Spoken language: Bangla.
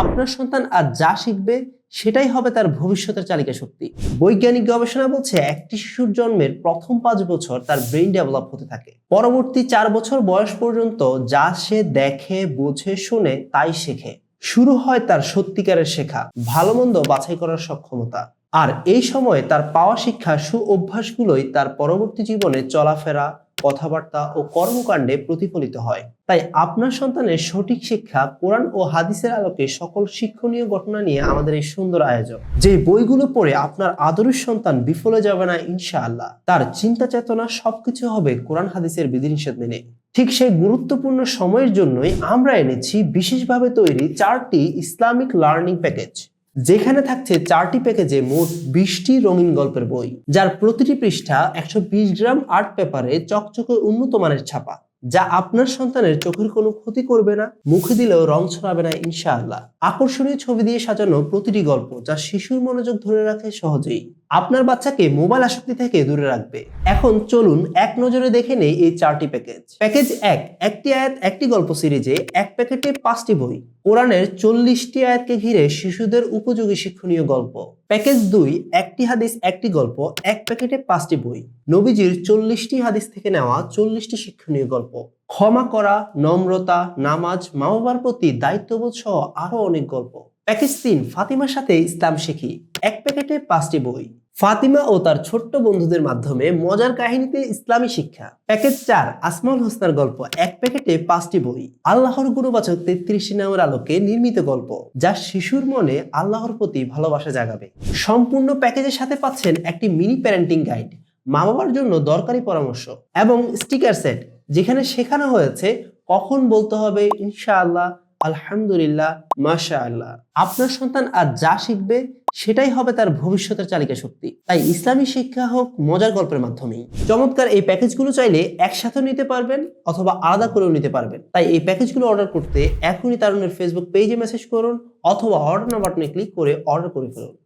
আপনার সন্তান আর যা শিখবে, সেটাই হবে তার ভবিষ্যতের চালিকা শক্তি। বৈজ্ঞানিক গবেষণা বলছে একটি শিশুর জন্মের প্রথম পাঁচ বছর তার ব্রেইন ডেভেলপ হতে থাকে। পরবর্তী চার বছর বয়স পর্যন্ত যা সে দেখে, বোঝে, শুনে, তাই শেখে। শুরু হয় তার সত্যিকারের শেখা ভালো মন্দ বাছাই করার সক্ষমতা। আর এই সময়ে তার পাওয়া শিক্ষা সু অভ্যাসগুলোই তার পরবর্তী জীবনে চলাফেরা কথাবার্তা ও কর্মকাণ্ডে প্রতিফলিত হয়। তাই আপনার সন্তানের সঠিক শিক্ষা, কোরআন ও হাদিসের আলোকে সকল শিক্ষণীয় ঘটনা নিয়ে আমাদের এই সুন্দর আয়োজন। যে বইগুলো পড়ে আপনার আদরের সন্তান বিফলে যাবে না, ইনশাআল্লাহ। তার চিন্তা চেতনা সবকিছু হবে কোরআন, হাদিসের বিধিনিষেধ মেনে। ঠিক সেই গুরুত্বপূর্ণ সময়ের জন্যই আমরা এনেছি বিশেষভাবে তৈরি চারটি ইসলামিক লার্নিং প্যাকেজ। যেখানে থাকছে চারটি প্যাকেজে মোট বিশটি রঙিন গল্পের বই, যার প্রতিটি পৃষ্ঠা একশো বিশ গ্রাম আর্ট পেপারে চকচকে উন্নত মানের ছাপা, যা আপনার সন্তানের চোখের কোনো ক্ষতি করবে না, মুখে দিলেও রং ছড়াবে না, ইনশাআল্লাহ। আকর্ষণীয় ছবি দিয়ে সাজানো প্রতিটি গল্প যা শিশুর মনোযোগ ধরে রাখে সহজেই। আপনার বাচ্চাকে মোবাইল আসক্তি থেকে দূরে রাখবে। এখন চলুন এক নজরে দেখে নেই এই চারটি প্যাকেজ। প্যাকেজ এক, একটি আয়াত, একটি গল্প সিরিজে এক প্যাকেটে পাঁচটি বই। কোরআনের চল্লিশটি আয়াতকে ঘিরে শিশুদের উপযোগী শিক্ষণীয় গল্প। প্যাকেজ দুই, একটি হাদিস, একটি গল্প, এক প্যাকেটে পাঁচটি বই। নবীজির চল্লিশটি হাদিস থেকে নেওয়া চল্লিশটি শিক্ষণীয় গল্প। ক্ষমা করা, নম্রতা, নামাজ মা বাবার প্রতি দায়িত্ববোধ সহ আরও অনেক গল্প। প্যাকেজ তিন ফাতিমার সাথে ইসলাম শিখি। এক প্যাকেটে পাঁচটি বই। ফাতিমা ও তার ছোট্ট বন্ধুদের মাধ্যমে মজার কাহিনীতে ইসলামী শিক্ষা। প্যাকেজ চার, আসমাউল হোসনার গল্প। এক প্যাকেটে পাঁচটি বই। আল্লাহর গুণবাচক তেত্রিশটি নামের আলোকে নির্মিত গল্প, যা শিশুর মনে আল্লাহর প্রতি ভালোবাসা জাগাবে। সম্পূর্ণ প্যাকেজের সাথে পাচ্ছেন একটি মিনি প্যারেন্টিং গাইড মা বাবার জন্য দরকারি পরামর্শ এবং স্টিকার সেট, যেখানে শেখানো হয়েছে কখন বলতে হবে ইনশাআল্লাহ আলহামদুলিল্লাহ মাশা আল্লাহ আপনার সন্তান আর যা শিখবে, সেটাই হবে তার ভবিষ্যতের চালিকা শক্তি। তাই ইসলামী শিক্ষা হোক, মজার গল্পের মাধ্যমেই। চমৎকার এই প্যাকেজগুলো চাইলে একসাথে নিতে পারবেন অথবা আলাদা করেও নিতে পারবেন। তাই এই প্যাকেজগুলো অর্ডার করতে এখনই তারুণের ফেসবুক পেজে মেসেজ করুন অথবা অর্ডার বাটনে ক্লিক করে অর্ডার করে ফেলুন।